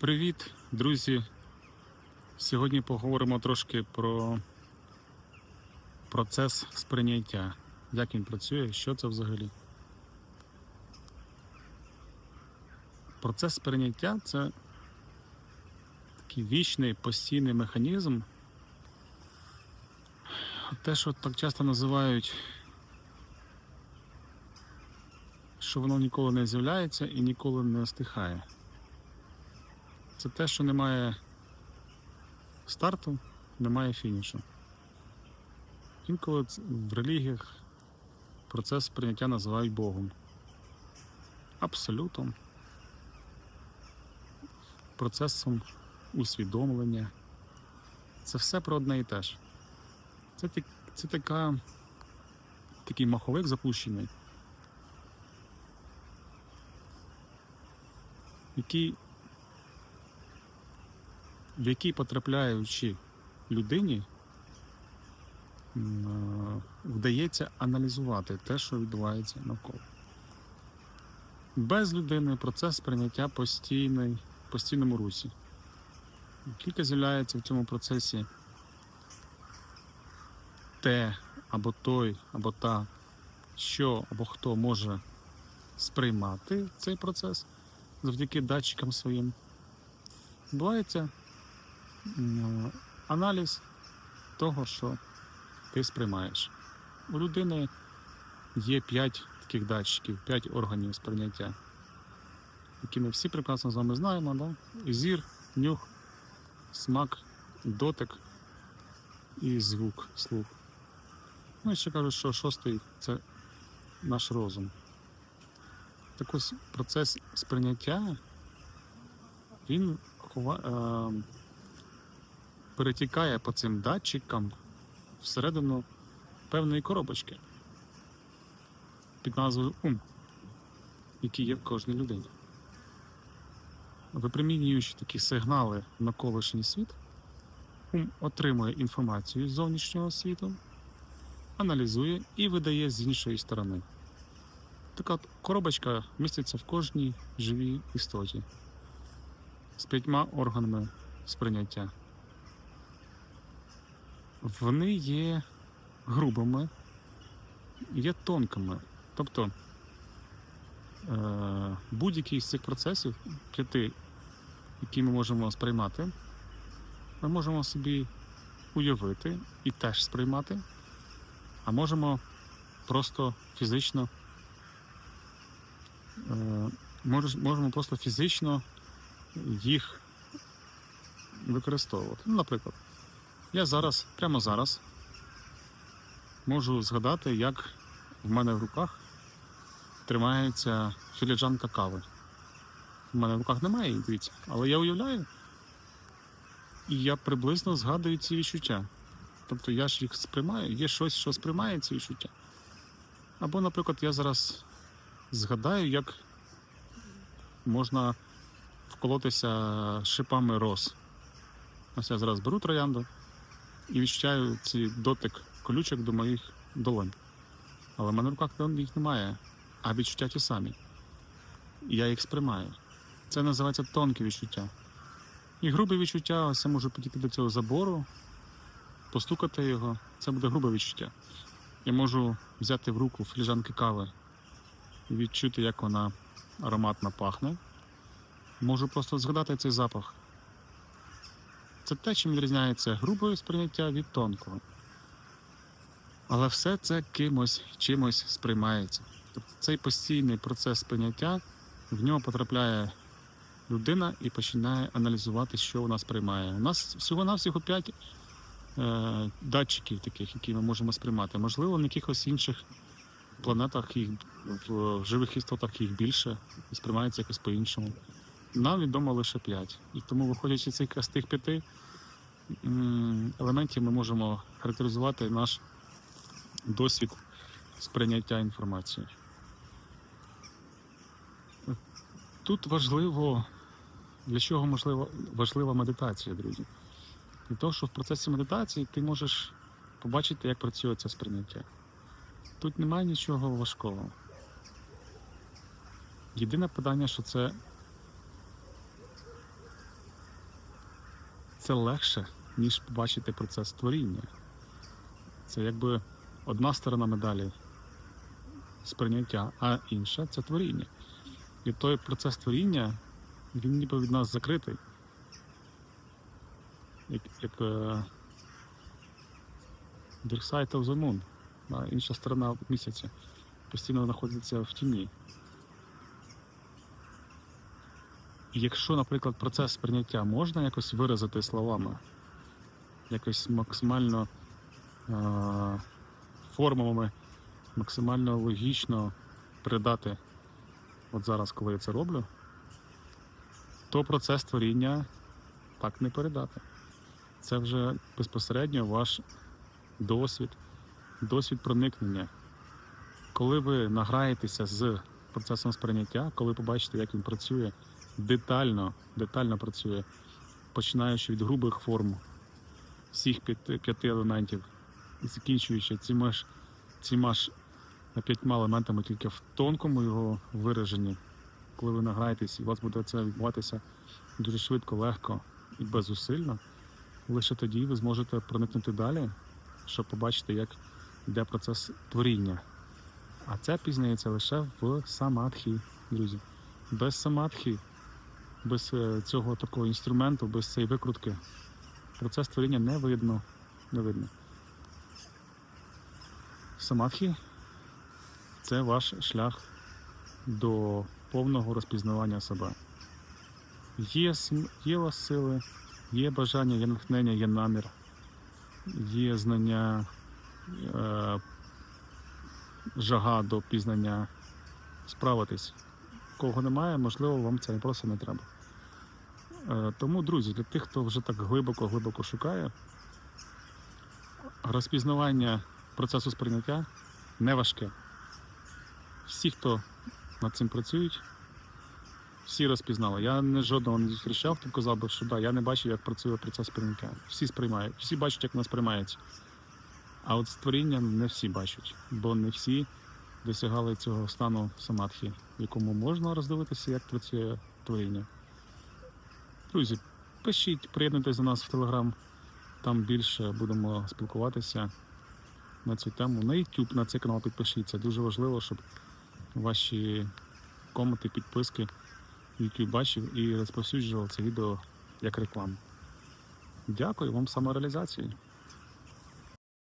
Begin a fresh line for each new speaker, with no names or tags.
Привіт, друзі! Сьогодні поговоримо трошки про процес сприйняття. Як він працює, що це взагалі. Процес сприйняття це такий вічний постійний механізм. Те, що так часто називають, що воно ніколи не з'являється і ніколи не стихає. Це те, що немає старту, немає фінішу. Інколи в релігіях процес прийняття називають Богом. Абсолютом. Процесом усвідомлення. Це все про одне і те ж. Це, це така, такий маховик запущений, який в який потрапляючи людині, е, вдається аналізувати те, що відбувається навколо. Без людини процес сприйняття постійний, постійному русі. Тільки з'являється в цьому процесі те, або той, або та, що або хто може сприймати цей процес завдяки датчикам своїм, відбувається аналіз того, що ти сприймаєш. У людини є 5 таких датчиків, 5 органів сприйняття, які ми всі прекрасно з вами знаємо, да? зір, нюх, смак, дотик і звук, слух. Ну і ще кажуть, що шостий це наш розум. Так ось процес сприйняття, він хова, е, перетікає по цим датчикам всередину певної коробочки під назвою ум, який є в кожній людині. Випромінюючи такі сигнали в навколишній світ, ум отримує інформацію з зовнішнього світу, аналізує і видає з іншої сторони. Така коробочка міститься в кожній живій істоті з п'ятьма органами сприйняття. Вони є грубими, є тонкими. Тобто е, будь-який з цих процесів, п'яти, які ми можемо сприймати, ми можемо собі уявити і теж сприймати, а можемо просто фізично е, мож- можемо просто фізично їх використовувати. Ну, наприклад. Я зараз, прямо зараз, можу згадати, як в мене в руках тримається філіджанка кави. У мене в руках немає дивіться, але я уявляю, і я приблизно згадую ці відчуття. Тобто я ж їх сприймаю, є щось, що сприймає ці відчуття. Або, наприклад, я зараз згадаю, як можна вколотися шипами роз. Ось я зараз беру троянду і відчуваю ці дотик колючок до моїх долонь. Але в мене в руках їх немає, а відчуття ті самі. Я їх сприймаю. Це називається тонке відчуття. І грубе відчуття, ось я можу підійти до цього забору, постукати його. Це буде грубе відчуття. Я можу взяти в руку фліжанки кави і відчути, як вона ароматно пахне. Можу просто згадати цей запах. Це те, чим відрізняється грубе сприйняття від тонкого. Але все це кимось чимось сприймається. Тобто цей постійний процес сприйняття в нього потрапляє людина і починає аналізувати, що вона сприймає. У нас всього-навсього 5 е, датчиків таких, які ми можемо сприймати. Можливо, на якихось інших планетах їх в, живих істотах їх більше і сприймається якось по-іншому. Нам відомо лише 5. І тому, виходячи з тих п'яти елементів, ми можемо характеризувати наш досвід сприйняття інформації. Тут важливо, для чого можливо, важлива медитація, друзі. Для того, що в процесі медитації ти можеш побачити, як працює це сприйняття. Тут немає нічого важкого. Єдине питання, що це це легше, ніж побачити процес творіння. Це якби одна сторона медалі сприйняття, а інша це творіння. І той процес творіння, він ніби від нас закритий. Як, як е, Dark Side of the Moon, інша сторона місяця, постійно знаходиться в тіні. Якщо, наприклад, процес сприйняття можна якось виразити словами, якось максимально е- формулами, максимально логічно передати, от зараз, коли я це роблю, то процес творіння так не передати. Це вже безпосередньо ваш досвід, досвід проникнення. Коли ви награєтеся з процесом сприйняття, коли побачите, як він працює детально, детально працює, починаючи від грубих форм всіх п'яти, елементів і закінчуючи цими ж, цими ж п'ятьма елементами тільки в тонкому його вираженні, коли ви награєтесь, і у вас буде це відбуватися дуже швидко, легко і беззусильно, лише тоді ви зможете проникнути далі, щоб побачити, як йде процес творіння. А це пізнається лише в самадхі, друзі. Без самадхі, без е, цього такого інструменту, без цієї викрутки, процес творіння не видно. Не видно. Самадхі це ваш шлях до повного розпізнавання себе. Є, є у вас сили, є бажання, є натхнення, є намір, є знання, е, жага до пізнання справитись. Кого немає, можливо, вам це просто не треба. Е, Тому, друзі, для тих, хто вже так глибоко-глибоко шукає, розпізнавання процесу сприйняття не важке. Всі, хто над цим працюють, всі розпізнали. Я не жодного не зустрічав, хто казав би, що да, я не бачив, як працює процес сприйняття. Всі сприймають, всі бачать, як воно сприймається. А от створіння не всі бачать, бо не всі досягали цього стану самадхи, в якому можна роздивитися, як працює творіння. Друзі, пишіть, приєднуйтесь до нас в Телеграм, там більше будемо спілкуватися на цю тему. На YouTube на цей канал підпишіться. Дуже важливо, щоб ваші коменти, підписки YouTube бачив і розповсюджував це відео як рекламу. Дякую вам самореалізації.